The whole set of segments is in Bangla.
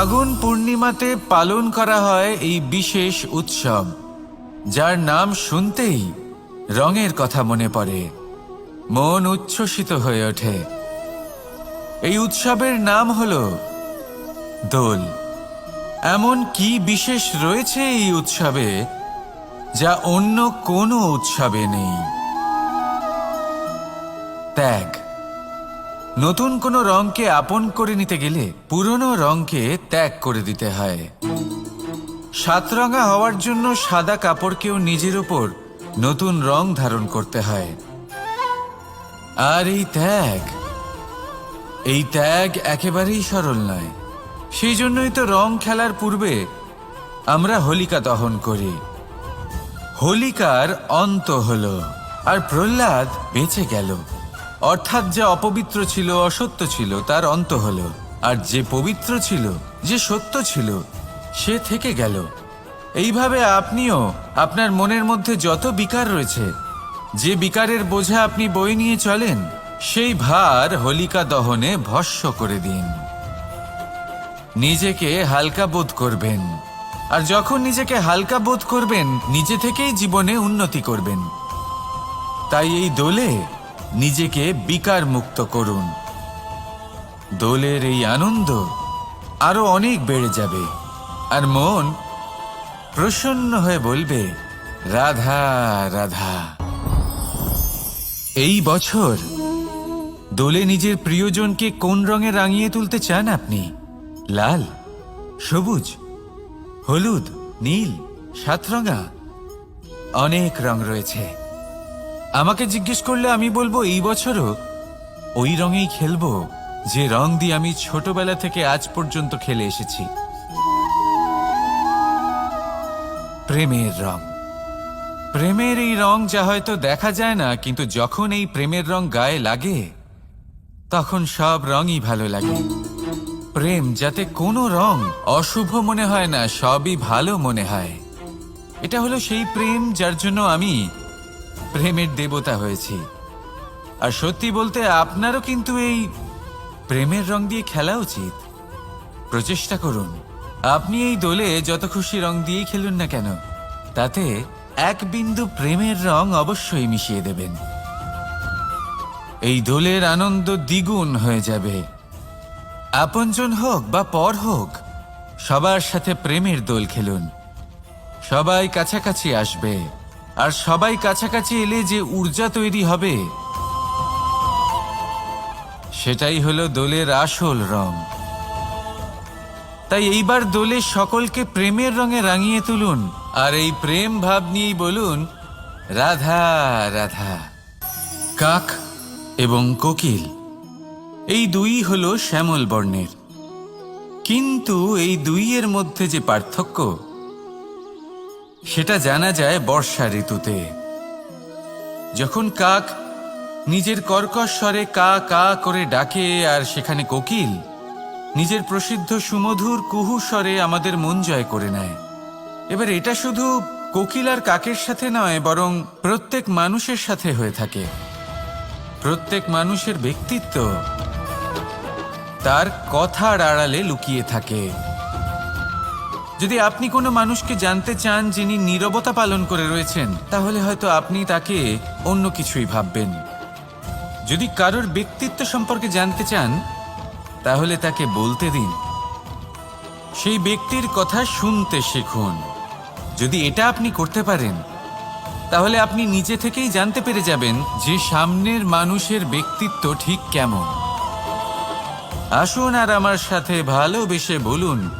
ফাগুন পূর্ণিমাতে পালন করা হয় এই বিশেষ উৎসব, যার নাম শুনতেই রঙের কথা মনে পড়ে, মন উচ্ছ্বসিত হয়ে ওঠে। এই উৎসবের নাম হল দোল। এমন কি বিশেষ রয়েছে এই উৎসবে, যা অন্য কোনো উৎসবে নেই? ত্যাগ। নতুন কোনো রঙকে আপন করে নিতে গেলে পুরনো রঙকে ত্যাগ করে দিতে হয়। সাতরঙা হওয়ার জন্য সাদা কাপড়কেও নিজের ওপর নতুন রং ধারণ করতে হয়। আর এই ত্যাগ এই ত্যাগ একেবারেই সরল নয়। সেই জন্যই তো রং খেলার পূর্বে আমরা হোলিকা দহন করি। হোলিকার অন্ত হল, আর প্রহ্লাদ বেঁচে গেল। অর্থাৎ যা অপবিত্র ছিল, অসত্য ছিল, তার অন্ত হল। আর যে পবিত্র ছিল, যে সত্য ছিল, সে থেকে গেল। এইভাবে আপনিও আপনার মনের মধ্যে যত বিকার রয়েছে, যে বিকারের বোঝা আপনি বই নিয়ে চলেন, সেই ভার হোলিকা দহনে ভস্য করে দিন। নিজেকে হালকা বোধ করবেন। আর যখন নিজেকে হালকা বোধ করবেন, নিজে থেকেই জীবনে উন্নতি করবেন। তাই এই দোলে নিজেকে বিকার মুক্ত করুন। দোলের এই আনন্দ আরও অনেক বেড়ে যাবে। আর মন প্রসন্ন হয়ে বলবে, রাধা রাধা। এই বছর দোলে নিজের প্রিয়জনকে কোন রঙে রাঙিয়ে তুলতে চান আপনি? লাল, সবুজ, হলুদ, নীল সাতরঙা অনেক রং রয়েছে। আমাকে জিজ্ঞেস করলে আমি বলব, এই বছরও ওই রঙেই খেলব, যে রং দিয়ে আমি ছোটবেলা থেকে আজ পর্যন্ত খেলে এসেছি। প্রেমের রং। প্রেমের এই রং যা হয়তো দেখা যায় না, কিন্তু যখন এই প্রেমের রং গায়ে লাগে, তখন সব রঙই ভালো লাগে। প্রেম যাতে কোনো রং অশুভ মনে হয় না, সবই ভালো মনে হয়। এটা হলো সেই প্রেম যার জন্য আমি প্রেমের দেবতা হয়েছি। আর সত্যি বলতে আপনারও কিন্তু এই প্রেমের রং দিয়ে খেলা উচিত। প্রচেষ্টা করুন। আপনি এই দোলে যত খুশি রং দিয়েই খেলুন না কেন, তাতে এক বিন্দু প্রেমের রং অবশ্যই মিশিয়ে দেবেন। এই দোলের আনন্দ দ্বিগুণ হয়ে যাবে। আপনজন হোক বা পর হোক, সবার সাথে প্রেমের দোল খেলুন। সবাই কাছাকাছি আসবে। আর সবাই কাছাকাছি এলে যে ঊর্জা তৈরি হবে, সেটাই হলো দোলের আসল রং। তাই এইবার দোলে সকলকে প্রেমের রঙে রাঙিয়ে তুলুন, আর এই প্রেম ভাব নিয়েই বলুন, রাধা রাধা, কাক এবং কোকিল। এই দুই হলো শ্যামল বর্ণের। কিন্তু এই দুইয়ের মধ্যে যে পার্থক্য সেটা জানা যায় বর্ষা ঋতুতে। যখন কাক নিজের কর্কশ স্বরে কা কা করে ডাকে আর সেখানে কোকিল নিজের প্রসিদ্ধ সুমধুর কুহু স্বরে আমাদের মন জয় করে নেয়। এবার এটা শুধু কোকিল আর কাকের সাথে নয়, বরং প্রত্যেক মানুষের সাথে হয়ে থাকে। প্রত্যেক মানুষের ব্যক্তিত্ব তার কথার আড়ালে লুকিয়ে থাকে। যদি আপনি কোনো মানুষকে জানতে চান যিনি নীরবতা পালন করে রয়েছেন, তাহলে হয়তো আপনি তাকে অন্য কিছুই ভাববেন। যদি কারোর ব্যক্তিত্ব সম্পর্কে জানতে চান, তাহলে তাকে বলতে দিন। সেই ব্যক্তির কথা শুনতে শিখুন। যদি এটা আপনি করতে পারেন, তাহলে আপনি নিজে থেকেই জানতে পেরে যাবেন যে সামনের মানুষের ব্যক্তিত্ব ঠিক কেমন। আসুন আর আমার সাথে ভালোবেসে বলুন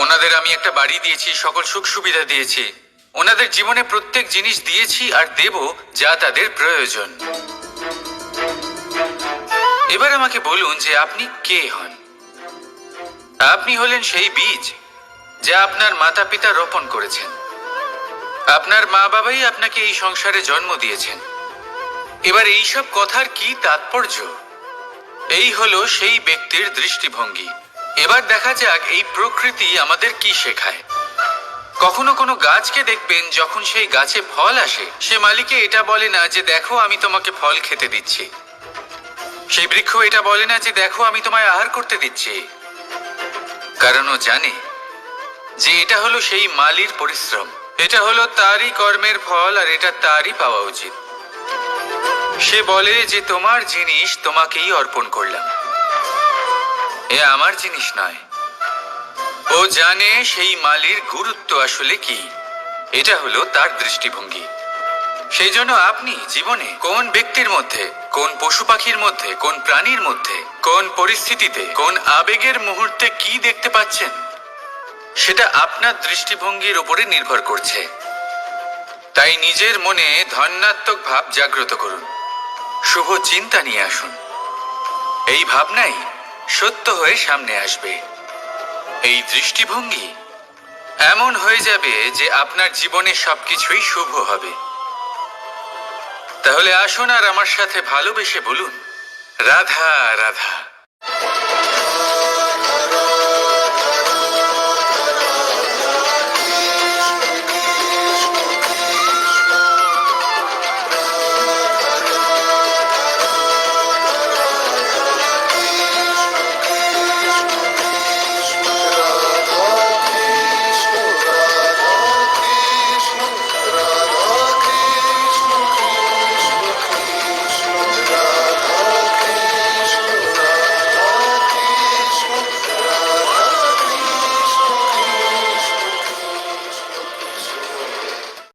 ওনাদের আমি একটা বাড়ি দিয়েছি, সকল সুখ সুবিধা দিয়েছি। ওনাদের জীবনে প্রত্যেক জিনিস দিয়েছি আর দেব যা তাদের প্রয়োজন। এবার আমাকে বলুন যে আপনি কে হন? আপনি হলেন সেই বীজ যা আপনার মাতা পিতা রোপণ করেছেন। আপনার মা বাবাই আপনাকে এই সংসারে জন্ম দিয়েছেন। এবার এইসব কথার কি তাৎপর্য? এই হলো সেই ব্যক্তির দৃষ্টিভঙ্গি। এবার দেখা যাক এই প্রকৃতি আমাদের কি শেখায়। কখনো কোনো গাছকে দেখবেন যখন সেই গাছে ফল আসে। সে মালিকে এটা বলে না যে, দেখো, আমি তোমাকে ফল খেতে দিচ্ছি। সেই বৃক্ষ এটা বলে না যে, দেখো, আমি তোমায় আহার করতে দিচ্ছি। কারণ ও জানে যে এটা হলো সেই মালির পরিশ্রম। এটা হলো তারই কর্মের ফল আর এটা তারই পাওয়া উচিত। সে বলে যে, তোমার জিনিস তোমাকেই অর্পণ করলাম। এ আমার জিনিস নয়। ও জানে সেই মালির গুরুত্ব আসলে কি। এটা হলো তার দৃষ্টিভঙ্গি। সেই জন্য আপনি জীবনে কোন ব্যক্তির মধ্যে, কোন পশু পাখির মধ্যে, কোন প্রাণীর মধ্যে, কোন পরিস্থিতিতে, কোন আবেগের মুহূর্তে কি দেখতে পাচ্ছেন, সেটা আপনার দৃষ্টিভঙ্গির উপরে নির্ভর করছে। তাই নিজের মনে ধন্যাত্মক ভাব জাগ্রত করুন। শুভ চিন্তা নিয়ে আসুন। এই ভাবনাই সত্য হয়ে সামনে আসবে। এই দৃষ্টিভঙ্গি এমন হয়ে যাবে যে আপনার জীবনে সবকিছুই শুভ হবে। তাহলে আসুন আর আমার সাথে ভালোবেসে বলুন, রাধা রাধা।